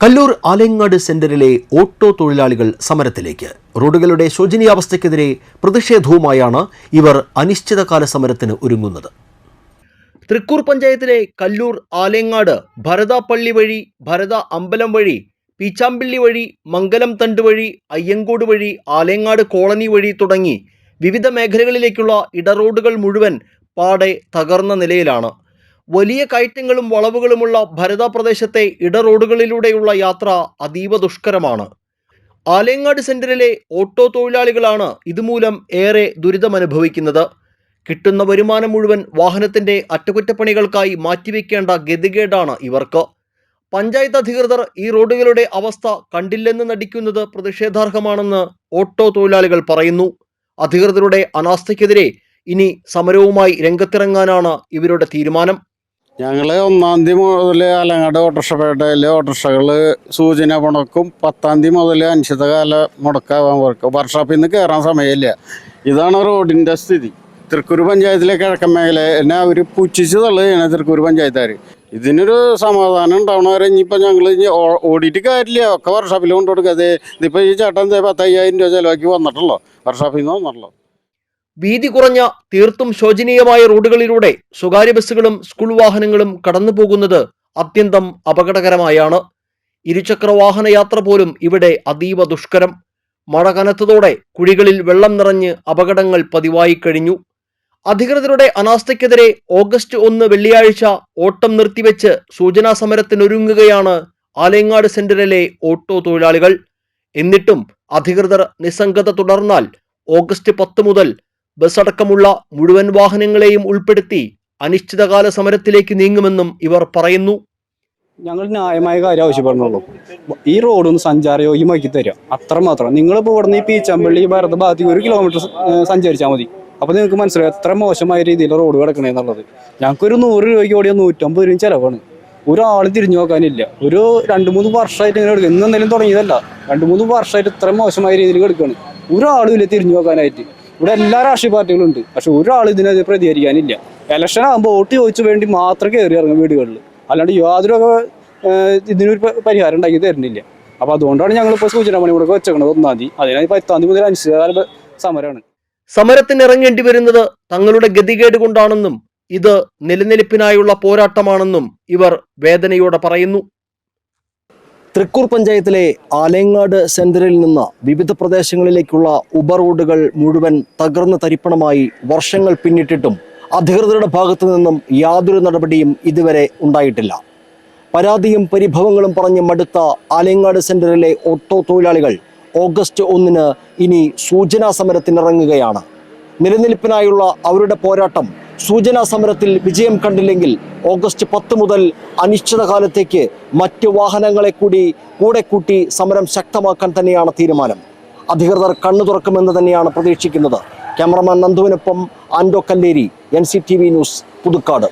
കല്ലൂർ ആലയങ്ങാട് സെന്ററിലെ ഓട്ടോ തൊഴിലാളികൾ സമരത്തിലേക്ക്. റോഡുകളുടെ ശോചനീയാവസ്ഥയ്ക്കെതിരെ പ്രതിഷേധവുമായാണ് ഇവർ അനിശ്ചിതകാല സമരത്തിന് ഒരുങ്ങുന്നത്. തൃക്കൂർ പഞ്ചായത്തിലെ കല്ലൂർ ആലയങ്ങാട് ഭരതാപ്പള്ളി വഴി ഭരത അമ്പലം വഴി പീച്ചാമ്പിള്ളി വഴി മംഗലം തണ്ട് വഴി അയ്യങ്കോട് വഴി ആലയങ്ങാട് കോളനി വഴി തുടങ്ങി വിവിധ മേഖലകളിലേക്കുള്ള ഇടറോഡുകൾ മുഴുവൻ പാടെ തകർന്ന നിലയിലാണ്. വലിയ കയറ്റങ്ങളും വളവുകളുമുള്ള ഭരത പ്രദേശത്തെ ഇടറോഡുകളിലൂടെയുള്ള യാത്ര അതീവ ദുഷ്കരമാണ്. ആലയങ്ങാട് സെന്ററിലെ ഓട്ടോ തൊഴിലാളികളാണ് ഇതുമൂലം ഏറെ ദുരിതമനുഭവിക്കുന്നത്. കിട്ടുന്ന വരുമാനം മുഴുവൻ വാഹനത്തിന്റെ അറ്റകുറ്റപ്പണികൾക്കായി മാറ്റിവെക്കേണ്ട ഗതികേടാണ് ഇവർക്ക്. പഞ്ചായത്ത് അധികൃതർ ഈ റോഡുകളുടെ അവസ്ഥ കണ്ടില്ലെന്ന് നടിക്കുന്നത് പ്രതിഷേധാർഹമാണെന്ന് ഓട്ടോ തൊഴിലാളികൾ പറയുന്നു. അധികൃതരുടെ അനാസ്ഥയ്ക്കെതിരെ ഇനി സമരവുമായി രംഗത്തിറങ്ങാനാണ് ഇവരുടെ തീരുമാനം. ഞങ്ങൾ ഒന്നാം തീയതി മുതൽ അലങ്ങാട് ഓട്ടോറിക്ഷപ്പേട്ടയിൽ ഓട്ടോറിക്ഷകൾ സൂചന മുടക്കും പത്താം തീയതി മുതൽ അനിശ്ചിതകാല മുടക്കാവാൻ വർക്കും. വർക്ക്ഷോപ്പിൽ നിന്ന് കയറാൻ സമയമില്ല. ഇതാണ് റോഡിന്റെ സ്ഥിതി. തൃക്കൂർ പഞ്ചായത്തിലെ കിഴക്കൻ മേഖല എന്നെ അവർ പുച്ഛിച്ച് തള്ളുകയാണ് തൃക്കൂർ പഞ്ചായത്തുകാർ ഇതിനൊരു സമാധാനം ഉണ്ടാവണവരെ ഇനിയിപ്പോൾ ഞങ്ങൾ ഇനി ഓടിയിട്ട് കാര്യമില്ല. ഒക്കെ വർക്ക്ഷോപ്പിൽ കൊണ്ടു കൊടുക്കാതെ ഇതിപ്പോൾ ഈ ചേട്ടൻ പത്തയ്യായിരം രൂപ ചിലവാക്കി വന്നിട്ടുള്ളൂ? വർക്ക്ഷോപ്പിൽ നിന്ന് വന്നിട്ടുള്ളൂ? വീതി കുറഞ്ഞ തീർത്തും ശോചനീയമായ റോഡുകളിലൂടെ സ്വകാര്യ ബസ്സുകളും സ്കൂൾ വാഹനങ്ങളും കടന്നു പോകുന്നത് അത്യന്തം അപകടകരമായാണ്. ഇരുചക്ര വാഹന യാത്ര പോലും ഇവിടെ അതീവ ദുഷ്കരം. മഴ കനത്തതോടെ കുഴികളിൽ വെള്ളം നിറഞ്ഞ് അപകടങ്ങൾ പതിവായി കഴിഞ്ഞു. അധികൃതരുടെ അനാസ്ഥയ്ക്കെതിരെ ഓഗസ്റ്റ് ഒന്ന് വെള്ളിയാഴ്ച ഓട്ടം നിർത്തിവെച്ച് സൂചനാ സമരത്തിനൊരുങ്ങുകയാണ് ആലയങ്ങാട് സെന്ററിലെ ഓട്ടോ തൊഴിലാളികൾ. എന്നിട്ടും അധികൃതർ നിസ്സംഗത തുടർന്നാൽ ഓഗസ്റ്റ് പത്ത് മുതൽ ബസ് അടക്കമുള്ള മുഴുവൻ വാഹനങ്ങളെയും ഉൾപ്പെടുത്തി അനിശ്ചിതകാല സമരത്തിലേക്ക് നീങ്ങുമെന്നും ഇവർ പറയുന്നു. ഞങ്ങൾ ന്യായമായ കാര്യം ആവശ്യപ്പെടുന്നുള്ളൂ ഈ റോഡ് ഒന്ന് സഞ്ചാരയോഗ്യമാക്കി തരിക. അത്ര മാത്രം. നിങ്ങളിപ്പോൾ ഇവിടുന്ന് ഈ പീച്ചമ്പള്ളി ഭാരത ഭാഗത്തേക്ക് ഒരു കിലോമീറ്റർ സഞ്ചരിച്ചാൽ മതി. അപ്പോൾ നിങ്ങൾക്ക് മനസ്സിലായി? എത്ര മോശമായ രീതിയിൽ റോഡ് കിടക്കണേന്നുള്ളത് ഞങ്ങൾക്കൊരു നൂറ് രൂപയ്ക്ക് ഓടിയ നൂറ്റമ്പത് രൂപയും ചിലവാണ്. ഒരാൾ തിരിഞ്ഞു നോക്കാനില്ല. ഒരു രണ്ട് മൂന്ന് വർഷമായിട്ട് ഇങ്ങനെ എടുക്കുക ഇന്ന് എന്തെങ്കിലും തുടങ്ങിയതല്ല. രണ്ട് മൂന്ന് വർഷമായിട്ട് ഇത്ര മോശമായ രീതിയിൽ കിടക്കുകയാണ് ഒരാളും ഇല്ല തിരിഞ്ഞു നോക്കാനായിട്ട്. ഇവിടെ എല്ലാ രാഷ്ട്രീയ പാർട്ടികളും ഉണ്ട്. പക്ഷെ ഒരാൾ ഇതിനെതിരെ പ്രതികരിക്കാനില്ല. ഇലക്ഷൻ ആകുമ്പോൾ വോട്ട് ചോദിച്ചു വേണ്ടി മാത്രം കയറി ഇറങ്ങും വീടുകളിൽ അല്ലാണ്ട് യാതൊരു ഇതിനൊരു പരിഹാരം ഉണ്ടാക്കി തരുന്നില്ല. അപ്പൊ അതുകൊണ്ടാണ് ഞങ്ങൾ ഇപ്പോൾ സൂചന പണി കൂടെ വെച്ചേക്കണത് ഒന്നാം തീയതി അതിനായി പത്താം തീയതി മുതൽ അനിശ്ചിതകാല സമരമാണ്. സമരത്തിന് ഇറങ്ങേണ്ടി വരുന്നത് തങ്ങളുടെ ഗതികേട് കൊണ്ടാണെന്നും ഇത് നിലനിൽപ്പിനായുള്ള പോരാട്ടമാണെന്നും ഇവർ വേദനയോടെ പറയുന്നു. തൃക്കൂർ പഞ്ചായത്തിലെ ആലയങ്ങാട് സെന്ററിൽ നിന്ന് വിവിധ പ്രദേശങ്ങളിലേക്കുള്ള ഉപറോഡുകൾ മുഴുവൻ തകർന്ന് തരിപ്പണമായി വർഷങ്ങൾ പിന്നിട്ടിട്ടും അധികൃതരുടെ ഭാഗത്തു നിന്നും യാതൊരു നടപടിയും ഇതുവരെ ഉണ്ടായിട്ടില്ല. പരാതിയും പരിഭവങ്ങളും പറഞ്ഞ് മടുത്ത ആലയങ്ങാട് സെന്ററിലെ ഓട്ടോ തൊഴിലാളികൾ ഓഗസ്റ്റ് ഒന്നിന് ഇനി സൂചനാ സമരത്തിനിറങ്ങുകയാണ്. നിലനിൽപ്പിനായുള്ള അവരുടെ പോരാട്ടം സൂചനാ സമരത്തിൽ വിജയം കണ്ടില്ലെങ്കിൽ ഓഗസ്റ്റ് പത്ത് മുതൽ അനിശ്ചിതകാലത്തേക്ക് മറ്റ് വാഹനങ്ങളെ കൂടി കൂടെ കൂട്ടി സമരം ശക്തമാക്കാൻ തന്നെയാണ് തീരുമാനം. അധികൃതർ കണ്ണു തുറക്കുമെന്ന് തന്നെയാണ് പ്രതീക്ഷിക്കുന്നത്. ക്യാമറമാൻ നന്ദുവിനൊപ്പം ആൻഡോ കല്ലേരി എൻ ന്യൂസ് പുതുക്കാട്.